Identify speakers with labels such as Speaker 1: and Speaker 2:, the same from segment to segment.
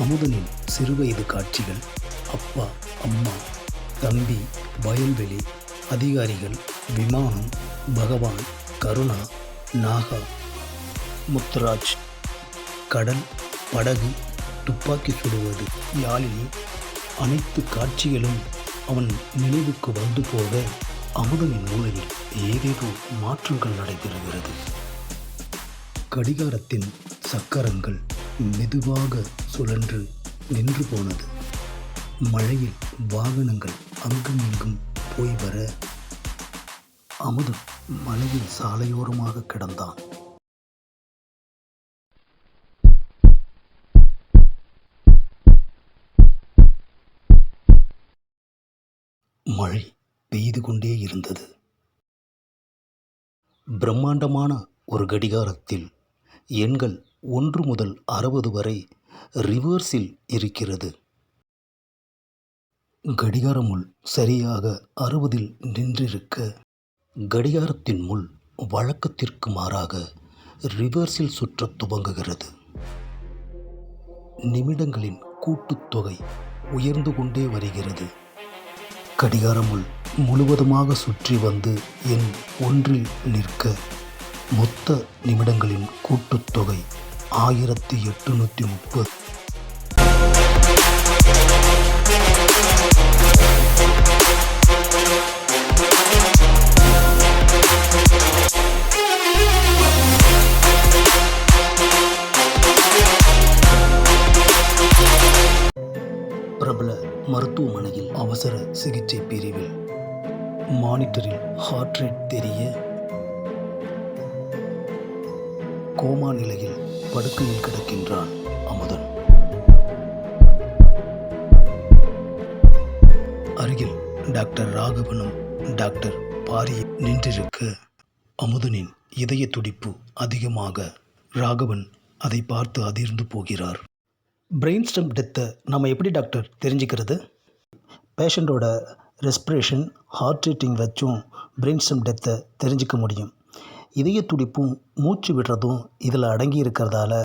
Speaker 1: அமுதனின் சிறுவயது காட்சிகள் அப்பா அம்மா தம்பி வயல்வெளி அதிகாரிகள் விமானம் பகவான் கருணா நாகா முத்துராஜ் கடல் படகு துப்பாக்கி சுடுவது யாழில் அனைத்து காட்சிகளும் அவன் நினைவுக்கு வந்து போக அமுதனின் மூளையில் ஏதேதோ மாற்றங்கள் நடைபெறுகிறது. கடிகாரத்தின் சக்கரங்கள் மெதுவாக சுழன்று நின்று போனது. மழையில் வாகனங்கள் அங்கும் இங்கும் போய் வர அமுதன் மலையில் சாலையோரமாக கிடந்தான். மழை பெய்து கொண்டே இருந்தது. பிரம்மாண்டமான ஒரு கடிகாரத்தில் எண்கள் ஒன்று முதல் அறுபது வரை ரிவர்ஸில் இருக்கிறது. கடிகார முள் சரியாக அறுபதில் நின்றிருக்க கடிகாரத்தின் முள் வழக்கத்திற்கு மாறாக ரிவர்ஸில் சுற்றத் துவங்குகிறது. நிமிடங்களின் கூட்டுத்தொகை உயர்ந்து கொண்டே வருகிறது. கடிகாரமுள் முழுவதுமாக சுற்றி வந்து என் ஒன்றில் நிற்க மொத்த நிமிடங்களின் கூட்டுத்தொகை ஆயிரத்தி எட்டுநூற்றி முப்பது. பிரபல மருத்துவமனையில் அவசர சிகிச்சை பிரிவில் மானிட்டரில் ஹார்ட் ரேட் தெரிய கோமா நிலையில் படுக்கையில் கிடக்கின்றான் அமுதன். அருகில் டாக்டர் ராகவனும் டாக்டர் பாரி நின்றிருக்க அமுதனின் இதய துடிப்பு அதிகமாக. ராகவன் அதை பார்த்து அதிர்ந்து போகிறார். பிரெயின் ஸ்டெம் டெத்தை நம்ம எப்படி டாக்டர் தெரிஞ்சுக்கிறது? பேஷண்ட்டோட ரெஸ்பிரேஷன் ஹார்ட் ரேட்டிங் வச்சும் பிரெயின் ஸ்டெம் டெத்தை தெரிஞ்சுக்க முடியும். இதய துடிப்பும் மூச்சு விடுறதும் இதில் அடங்கி இருக்கிறதால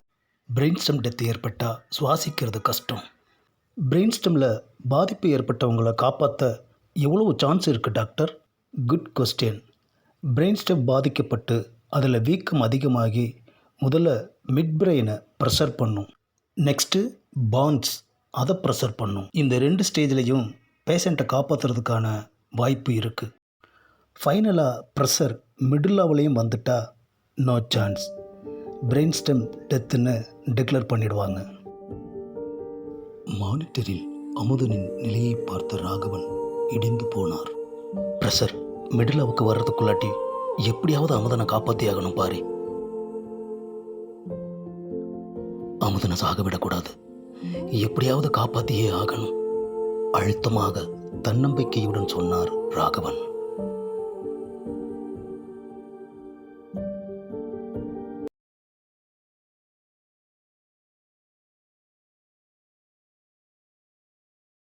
Speaker 1: பிரெயின்ஸ்டம் டெத் ஏற்பட்டால் சுவாசிக்கிறது கஷ்டம். பிரெயின்ஸ்டம்மில் பாதிப்பு ஏற்பட்டவங்களை காப்பாற்ற எவ்வளவு சான்ஸ் இருக்குது டாக்டர் குட் கொஸ்டின் பிரெயின்ஸ்டம் பாதிக்கப்பட்டு அதில் வீக்கம் அதிகமாகி முதல்ல மிட் பிரெயினை ப்ரெஷர் பண்ணும். நெக்ஸ்ட்டு பான்ஸ் அதை ப்ரெஷர் பண்ணும். இந்த ரெண்டு ஸ்டேஜ்லேயும் பேஷண்ட்டை காப்பாற்றுறதுக்கான வாய்ப்பு இருக்குது ஃபைனலாக ப்ரெஷர் மிடில் லெவலையும் வந்துட்டா நோ சான்ஸ் பிரெயின் ஸ்டெம் டெத்துன்னு டிக்ளேர் பண்ணிடுவாங்க. மானிட்டரில் அமுதனின் நிலையை பார்த்த ராகவன் இடிந்து போனார். ப்ரெஷர் மிடில் லெவலுக்கு வர்றதுக்குள்ளாட்டி எப்படியாவது அமுதனை காப்பாற்றி ஆகணும் பாரு. அமுதனை சாக விடக்கூடாது. எப்படியாவது காப்பாற்றியே ஆகணும். அழுத்தமாக தன்னம்பிக்கையுடன் சொன்னார் ராகவன்.